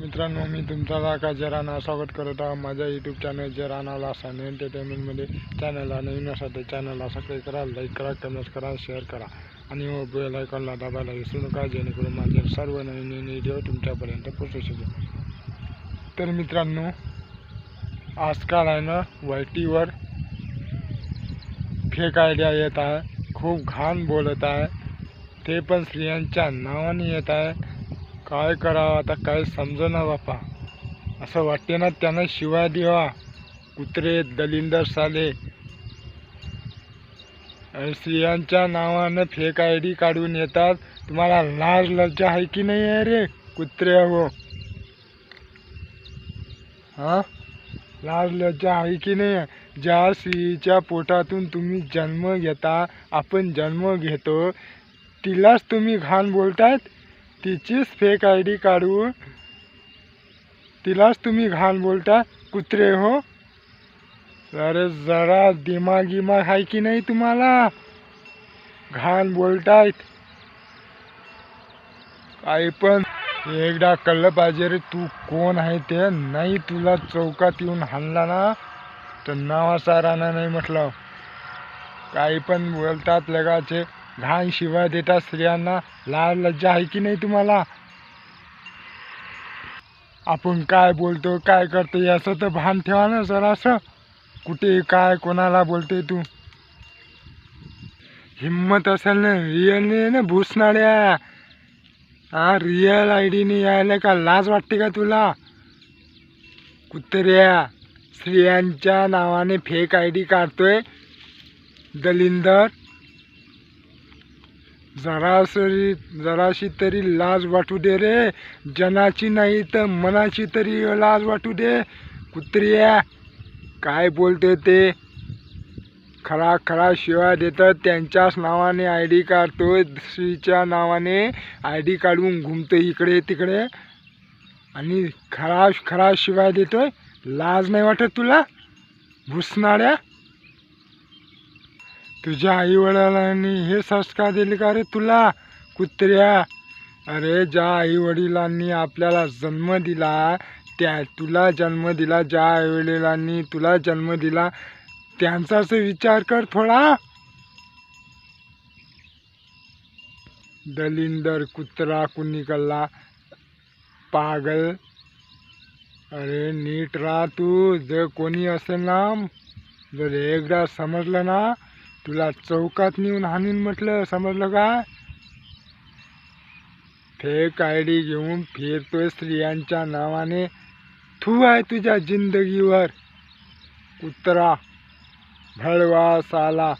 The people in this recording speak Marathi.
मित्रांनो मी तुमचा लाका जराना स्वागत करत आहोत माझ्या यूट्यूब चॅनल जराना लासान एंटरटेनमेंटमध्ये चॅनलला नवीन असेल चॅनलला सबस्क्राईब करा लाईक करा कमेंट करा शेअर करा. आणि हो बेल आयकॉनला दाबायला विसरू नका जेणेकरून माझे सर्व नवीन नवीन व्हिडिओ तुमच्यापर्यंत पोचू शकेल. तर मित्रांनो आजकाल आहे ना वायटीवर फेक आयडिया येत आहे खूप घाण बोलत आहे. ते पण स्त्रियांच्या नावाने येत आहे. काय करावं आता काय समजेना बापा? असं वाटते ना त्यांना शिवाय देवा. कुत्रे दलिंदर साले. आणि स्त्रियांच्या नावानं फेक आय डी काढून येतात. तुम्हाला लाज लज्जा आहे की नाही आहे रे कुत्रे हो? हां? लाज लज्जा आहे की नाही ज्या स्त्रीच्या पोटातून तुम्ही जन्म घेता आपण जन्म घेतो तिलाच तुम्ही घाण बोलतायत? तिचीच फेक आय डी काढून तिलाच तुम्ही घाण बोलता? कुत्रे हो? अरे जरा दिमाग गिमाग आहे की नाही तुम्हाला? घाण बोलतायत. काही पण एकदा कळलं पाहिजे रे तू कोण आहे ते? नाही तुला चौकात येऊन हाणला ना तर नावाचा राहणार नाही म्हटलं. काही पण बोलतात लगाचे. घाण शिवाय देतात स्त्रियांना लाल लज्जा आहे की नाही तुम्हाला? आपण काय बोलतो काय करतो याचं तर भान ठेवा ना जरासं. कुठे काय कोणाला बोलते तू? हिम्मत असेल ना रिअल ना भूसनाड्या हा रिअल आय डीने यायला का लाज वाटते का तुला? कुत्र्या स्त्रियांच्या नावाने फेक आय डी काढतोय. दलिंदर. जरासरी जराशी तरी लाज वाटू दे रे. जनाची नाही तर मनाची तरी लाज वाटू दे. कुत्र्या काय बोलते ते? खरा खरा शिवाय देतात. त्यांच्याच नावाने आय डी काढतोय. दुसरीच्या नावाने आय डी काढून घुमतो इकडे तिकडे. आणि खरा खरा शिवाय देतोय. लाज नाही वाटत तुला? भुसनाड्या तुझ्या आईवडिलांनी हे संस्कार दिले का रे तुला कुत्र्या? अरे ज्या आईवडिलांनी आपल्याला जन्म दिला त्या तुला जन्म दिला ज्या आईवडिलांनी तुला जन्म दिला त्यांचाच विचार कर थोडा. दलिंदर कुत्रा कुणीकडला पागल? अरे नीट राहा तू जर कोणी असेल ना जर एकदा समजलं ना तुला चौकात नेऊन हाणीन म्हटलं समजलं का? फेक आय डी घेऊन फिरतोय स्त्रियांच्या नावाने. थू आहे तुझ्या जिंदगीवर. कुत्रा भडवा साला.